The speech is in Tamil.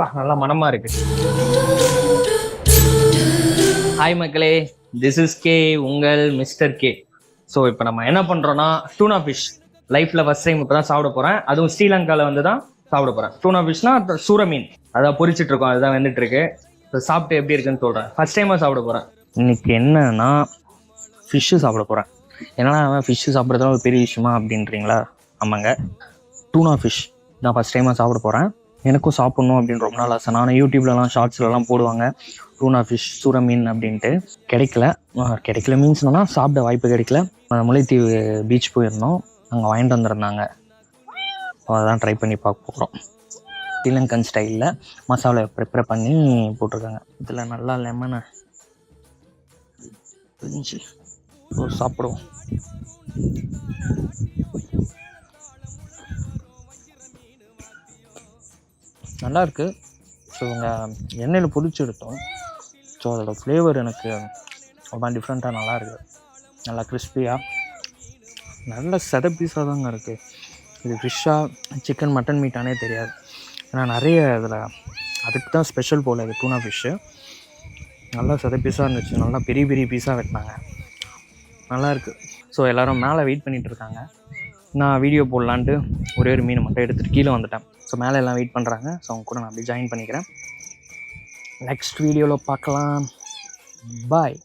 பா, நல்லா மனமா இருக்கு. ஹாய் மக்களே திஸ் இஸ் கே உங்கள் மிஸ்டர் கே ஸோ இப்போ நம்ம என்ன பண்ணுறோன்னா டூனா ஃபிஷ் லைஃப்பில் ஃபஸ்ட் டைம் இப்போ தான் சாப்பிட போகிறேன் அதுவும் ஸ்ரீலங்காவில் வந்து தான் சாப்பிட போகிறேன் டூனா ஃபிஷ்னா சூர மீன் அதான் பொறிச்சிட்டு இருக்கோம் அதுதான் வந்துட்டு இருக்கு. சாப்பிட்டு எப்படி இருக்குன்னு சொல்கிறேன் ஃபஸ்ட் டைமாக சாப்பிட போகிறேன் இன்னைக்கு என்னன்னா ஃபிஷ்ஷு சாப்பிட போகிறேன் என்னன்னா அவன் ஃபிஷ்ஷு சாப்பிட்றதுலாம் ஒரு பெரிய விஷயமா அப்படின்றீங்களா? ஆமாங்க. டூனா ஃபிஷ் நான் ஃபஸ்ட் டைமாக சாப்பிட போகிறேன் எனக்கும் சாப்பிட்ணும் அப்படின்னு ரொம்ப நாள் ஆசை. நானும் யூடியூப்லலாம் ஷார்ட்ஸ்லலாம் போடுவாங்க. டூனா ஃபிஷ் சூர மீன் அப்படின்ட்டு. கிடைக்கல. கிடைக்கல மீன்ஸ்னா சாப்பிட வாய்ப்பு கிடைக்கல. முல்லைத்தீவு பீச் போயிருந்தோம். அங்கே வாங்கிட்டு வந்திருந்தாங்க. அதான் ட்ரை பண்ணி பார்க்க போகிறோம் ஸ்ரீலங்கன் ஸ்டைலில் மசாலா ப்ரிப்பேர் பண்ணி போட்டிருக்காங்க. இதில் நல்லா லெமனை சாப்பிடுவோம். நல்லாயிருக்கு. ஸோ உங்கள் எண்ணெயில் பொரிச்சு எடுத்தோம். ஸோ அதோடய ஃப்ளேவர் எனக்கு ரொம்ப டிஃப்ரெண்ட்டாக நல்லாயிருக்கு. நல்லா கிறிஸ்பியாக நல்ல செத பீஸாக தாங்க இருக்குது இது ஃபிஷ்ஷாக சிக்கன் மட்டன் மீட்டானே தெரியாது. ஏன்னா நிறைய இதில் அதுக்கு தான் ஸ்பெஷல் போல் இது டூனா ஃபிஷ்ஷு நல்லா செத பீஸாக இருந்துச்சு. நல்லா பெரிய பெரிய பீஸாக வெட்டினாங்க. நல்லாயிருக்கு. ஸோ எல்லோரும் மேலே வெயிட் பண்ணிகிட்ருக்காங்க இருக்காங்க. நான் வீடியோ போடலான்ட்டு ஒரே ஒரு மீனை மட்டும் எடுத்துகிட்டு கீழே வந்துட்டேன். ஸோ மேலே எல்லாம் வெயிட் பண்ணுறாங்க ஸோ அவங்க கூட நான் அப்படியே ஜாயின் பண்ணிக்கிறேன். நெக்ஸ்ட் வீடியோவில் பார்க்கலாம். பாய்